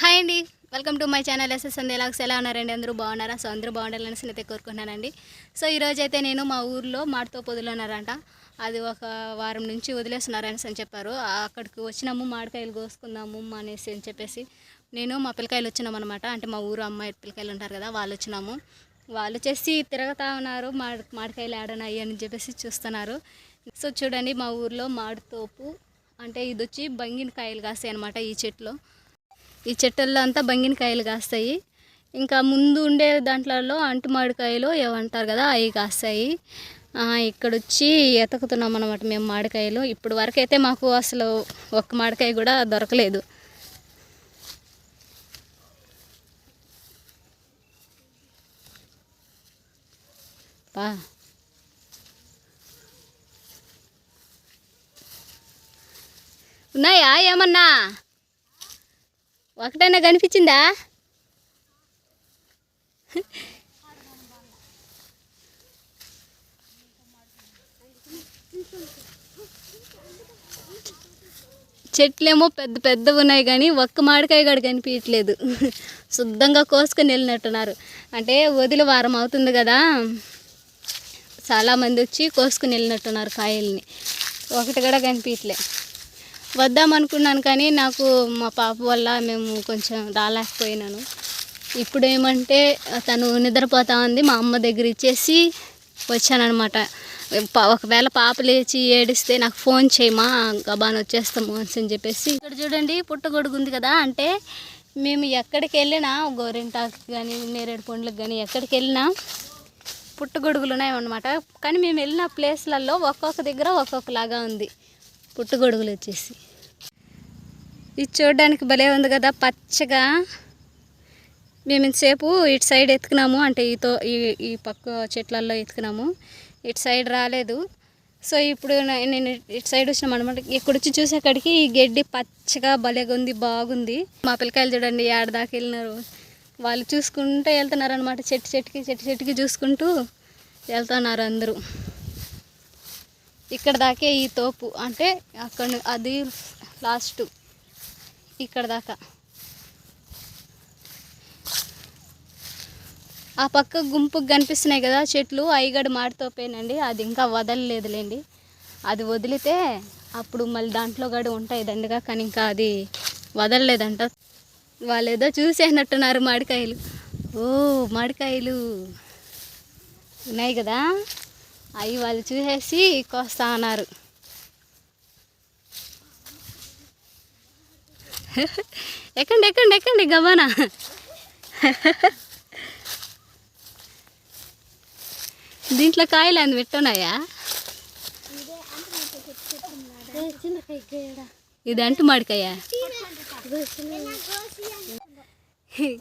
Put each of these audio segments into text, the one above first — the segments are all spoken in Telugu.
హాయ్ అండి. Welcome to my channel SS ఎలాగస్ ఎలా ఉన్నారండి అందరూ? బాగున్నారా? సో అందరూ బాగుండాలని అయితే కోరుకున్నానండి సో ఈరోజు అయితే నేను మా ఊర్లో మాటతో పొదులున్నారంట అది ఒక వారం నుంచి వదిలేస్తున్నారని అని చెప్పారు. అక్కడికి వచ్చినాము మామిడికాయలు కోసుకుందాము అనేసి అని చెప్పేసి నేను మా పిల్లకాయలు వచ్చినాము అనమాట అంటే మా ఊరు అమ్మాయి పిల్లకాయలు ఉంటారు కదా వాళ్ళు వచ్చినాము. వాళ్ళు వచ్చేసి తిరగతా ఉన్నారు మాడి మామిడికాయలు ఆడనాయి అని చెప్పేసి చూస్తున్నారు. సో చూడండి మా ఊర్లో మాడితోపు అంటే ఇది వచ్చి బంగినకాయలు కాస్తాయి అనమాట ఈ చెట్లో. ఈ చెట్టల్లో అంతా బంగినకాయలు కాస్తాయి. ఇంకా ముందు ఉండే దాంట్లలో అంటుమాడికాయలు ఏమంటారు కదా అవి కాస్తాయి. ఇక్కడ వచ్చి ఎతకుతున్నాం అనమాట మేము మామిడికాయలు ఇప్పుడు వరకు అయితే మాకు అసలు ఒక్క మామిడికాయ కూడా దొరకలేదు. పా. ఉన్నాయా ఏమన్నా? ఒకటైనా కనిపించిందా? చెట్లేమో పెద్ద పెద్దవి ఉన్నాయి కానీ ఒక్క మామిడికాయ కూడా కనిపించట్లేదు. శుద్ధంగా కోసుకొని వెళ్ళినట్టున్నారు. అంటే వదిలి వారం అవుతుంది కదా. చాలామంది వచ్చి కోసుకుని వెళ్ళినట్టున్నారు కాయల్ని. ఒకటి కూడా కనిపించలే వద్దాం అనుకున్నాను కానీ నాకు మా పాప వల్ల మేము కొంచెం రాలేకపోయినాను. ఇప్పుడు ఏమంటే తను నిద్రపోతా ఉంది మా అమ్మ దగ్గర ఇచ్చేసి వచ్చానమాట ఒకవేళ పాప లేచి ఏడిస్తే నాకు ఫోన్ చేయమా గబాన్ వచ్చేస్తాము అని చెప్పేసి. ఇక్కడ చూడండి పుట్టగొడుగు ఉంది కదా అంటే మేము ఎక్కడికి వెళ్ళినా గోరింటాకు కానీ నేరేడు పండ్లకు కానీ ఎక్కడికి వెళ్ళినా పుట్టగొడుగులు ఉన్నాయన్నమాట. కానీ మేము వెళ్ళిన ప్లేస్లలో ఒక్కొక్క దగ్గర ఒక్కొక్కలాగా ఉంది. పుట్టుగొడుగులు వచ్చేసి. ఇది చూడడానికి భలే ఉంది కదా పచ్చగా. మేము ఇంతసేపు ఇటు సైడ్ ఎత్తుకున్నాము అంటే ఈతో ఈ ఈ పక్క చెట్లల్లో ఎత్తుకున్నాము. ఇటు సైడ్ రాలేదు. సో ఇప్పుడు నేను ఇటు సైడ్ వచ్చినాం అనమాట ఇక్కడ వచ్చి చూసేకాడికి ఈ గడ్డి పచ్చగా భలేగా ఉంది బాగుంది. మా పిల్లకాయలు చూడండి ఏడదాకా వెళ్ళినారు. వాళ్ళు చూసుకుంటూ వెళ్తున్నారు అనమాట చెట్టు చెట్టుకి చెట్టు చెట్టుకి చూసుకుంటూ వెళ్తున్నారు అందరూ. ఇక్కడ దాకే ఈ తోపు. అంటే అక్కడ అది లాస్ట్. ఇక్కడ దాకా. ఆ పక్క గుంపుకు కనిపిస్తున్నాయి కదా చెట్లు ఐగడ మాడితోపోయినండి అది ఇంకా వదలలేదులేండి. అది వదిలితే అప్పుడు మళ్ళీ దాంట్లో గడి ఉంటాయి దండగా కానీ ఇంకా అది వదలలేదంట. వాళ్ళు ఏదో చూసేనట్టున్నారు మామిడికాయలు ఓ మామిడికాయలు ఉన్నాయి కదా? అవి వాళ్ళు చూసేసి కోస్తా అన్నారు. ఎక్కండి ఎక్కండి ఎక్కండి గబానా దీంట్లో కాయలు అందు పెట్టున్నాయా? ఇది అంటు మాడికాయ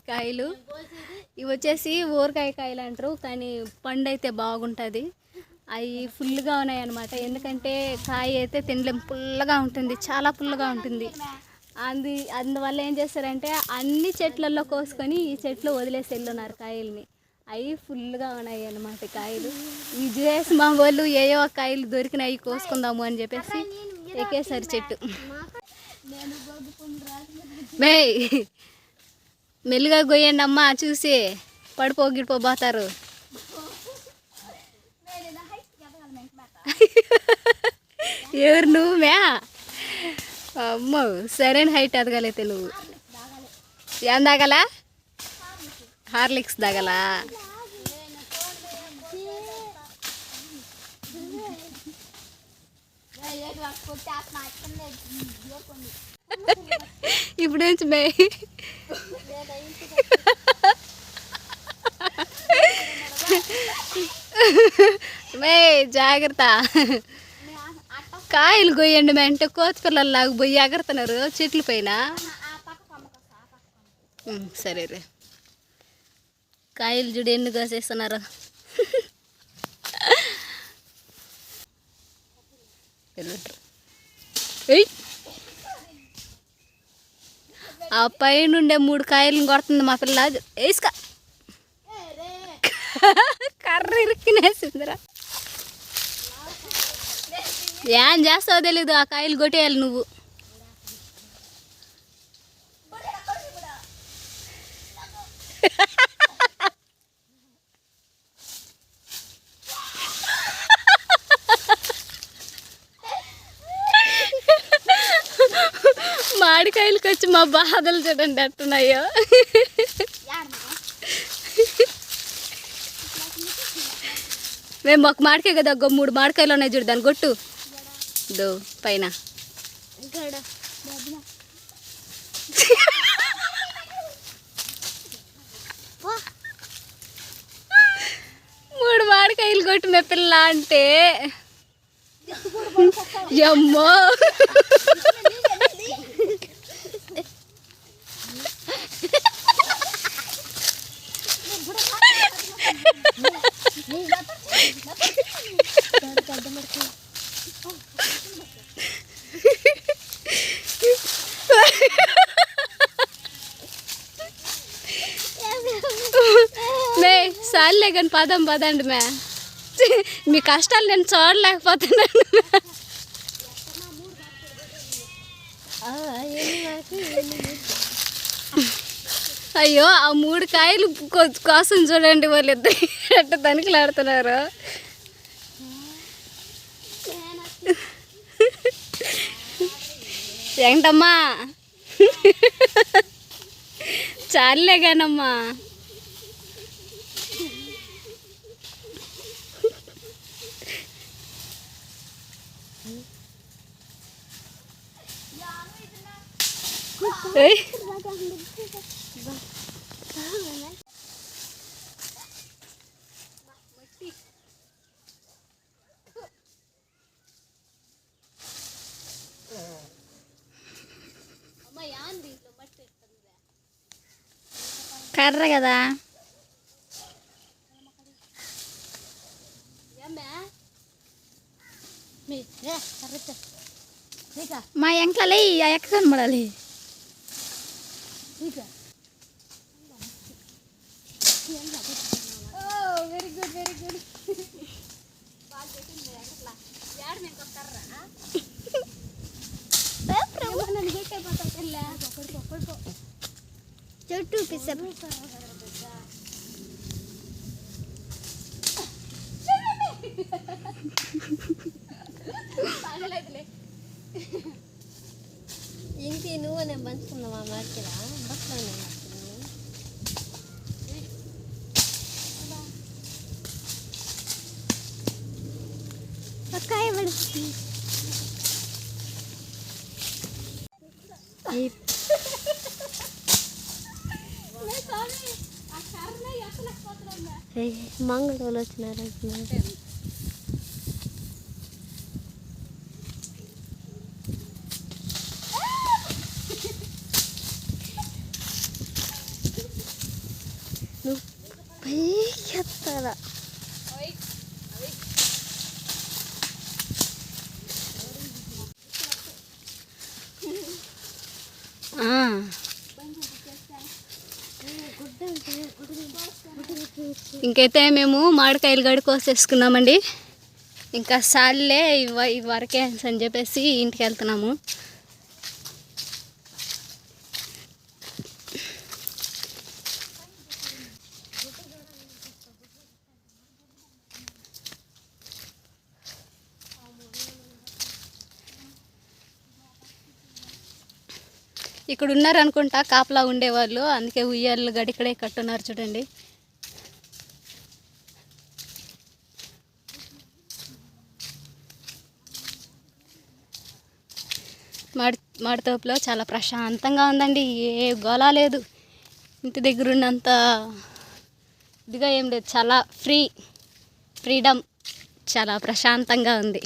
కాయలు. ఇవి వచ్చేసి ఊరకాయ కాయలు అంటారు కానీ పండు అయితే బాగుంటుంది. అవి ఫుల్గా ఉన్నాయి అనమాట ఎందుకంటే కాయ అయితే తినలేం పుల్లగా ఉంటుంది చాలా పుల్లగా ఉంటుంది. అంది అందువల్ల ఏం చేస్తారంటే అన్ని చెట్లలో కోసుకొని ఈ చెట్లు వదిలేసి వెళ్ళున్నారు కాయల్ని. అవి ఫుల్గా ఉన్నాయి అన్నమాట కాయలు. ఈ చేసి మా వాళ్ళు ఏయో కాయలు దొరికినాయి కోసుకుందాము అని చెప్పేసి ఎక్కేసారి చెట్టు. మే మెల్లిగా గొయ్యండి అమ్మా చూసి పడిపో గిడిపోబోతారు ఎవరు నువ్వు? మ్యా అమ్మో సరైన హైట్ ఎదగలైతే నువ్వు. ఏం దాగల? హార్లిక్స్ దాగల? ఇప్పుడు నుంచి మే మే జాగ్రత్త. కాయలు కొయ్యండి మే అంటే కోతి పిల్లల్లాగా పోయి ఎగరుతున్నారు చెట్ల పైన. సరే రే. కాయలు చూడు ఎన్ని కోసేస్తున్నారు. ఏయ్. ఆ పైన ఉండే మూడు కాయలను కొడుతుంది మా పిల్ల వేసుక కర్ర ఇరుక్కినేసిందిరా ఏం చేస్తావో తెలీదు ఆ కాయలు కొట్టేయాలి నువ్వు. మామిడికాయలకి వచ్చి మా బాధలు చూడండి అట్టున్నాయో మేము ఒక మాడికాయ కదా ఒక మూడు మాడికాయలు ఉన్నాయి చూడు దాని కొట్టు. దో పైన. మూడు మామిడికాయలు కొట్టిన పిల్ల అంటే. అమ్మో మే సార్లే కానీ పదం పదండి మే. మీ కష్టాలు నేను చూడలేకపోతున్నాను అయ్యో ఆ మూడు కాయలు కొ- కోసం చూడండి వాళ్ళిద్దరు. ఎట్ట తనిఖీలాడుతున్నారు ఏంటమ్మా చాలే కానమ్మా ఏయ్ కర్ర కదా. మా ఎంకలే ఆ ఎక్క కనబడాలి. వెరీ గుడ్ వెరీ గుడ్ చెట్టు పిస ఇంటి నువ్వు నేను పంచుకున్నావా మార్కెరా బస్సులో పక్కాయ పడుతుంది మంగళూరు వచ్చినారు నువ్వు పైకి ఎత్తాలా ఇంకైతే మేము మామిడికాయలు గడి కోసేసుకున్నామండి. ఇంకా సాల్లే ఇవ ఇవి అని చెప్పేసి ఇంటికి వెళ్తున్నాము. ఇక్కడ ఉన్నారనుకుంటా కాపలా ఉండేవాళ్ళు అందుకే ఉయ్యాలు గడి ఇక్కడే కట్టున్నారు చూడండి. మాడి మాడి తోపులో చాలా ప్రశాంతంగా ఉందండి. ఏ గోళ లేదు. ఇంటి దగ్గర ఉన్నంత ఇదిగా ఏం లేదు. చాలా ఫ్రీ ఫ్రీడమ్ చాలా ప్రశాంతంగా ఉంది.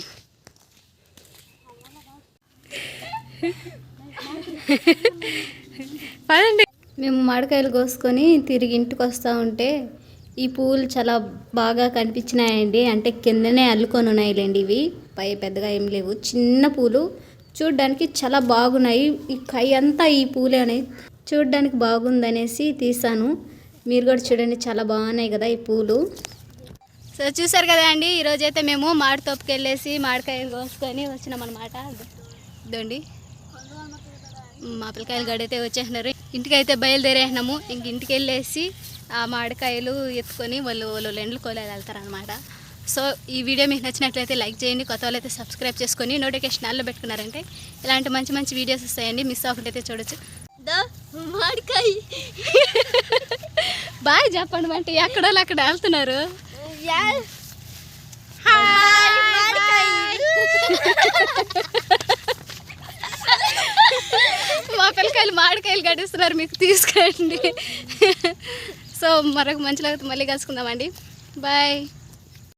పదండి. మేము మామిడికాయలు కోసుకొని తిరిగి ఇంటికి వస్తూ ఉంటే ఈ పూలు చాలా బాగా కనిపించినాయండి. అంటే కిందనే అల్లుకొని ఉన్నాయిలేండి ఇవి. పై పెద్దగా ఏం లేవు. చిన్న పూలు చూడ్డానికి చాలా బాగున్నాయి. ఈ కై అంతా ఈ పూలే ఉన్నాయి చూడ్డానికి బాగుందనేసి తీసాను. మీరు కూడా చూడండి చాలా బాగున్నాయి కదా ఈ పూలు. సో చూసారు కదా అండి ఈరోజైతే మేము మాడి తోపుకి వెళ్ళేసి కోసుకొని వచ్చినాం అనమాట ఇదండి మా పిల్లకాయలు గడైతే వచ్చేసినారు ఇంటికి అయితే బయలుదేరేసినాము. ఇంక ఇంటికి వెళ్ళేసి ఆ మామిడికాయలు ఎత్తుకొని వాళ్ళు వాళ్ళు ఎండ్లు కోలేదు వెళ్తారనమాట సో ఈ వీడియో మీకు నచ్చినట్లయితే లైక్ చేయండి కొత్త వాళ్ళైతే సబ్స్క్రైబ్ చేసుకొని నోటిఫికేషన్ ఆల్లో పెట్టుకున్నారంటే ఇలాంటి మంచి మంచి వీడియోస్ వస్తాయండి మిస్ అవ్వకటైతే చూడొచ్చు. దో మామిడికాయ. బాయ్ చెప్పండి అంటే ఎక్కడ అక్కడ వెళ్తున్నారు? మా పిల్లకాయలు మామిడికాయలు గడిస్తున్నారు మీకు తీసుకోండి సో మరొక మంచి మళ్ళీ కలుసుకుందామండి. బాయ్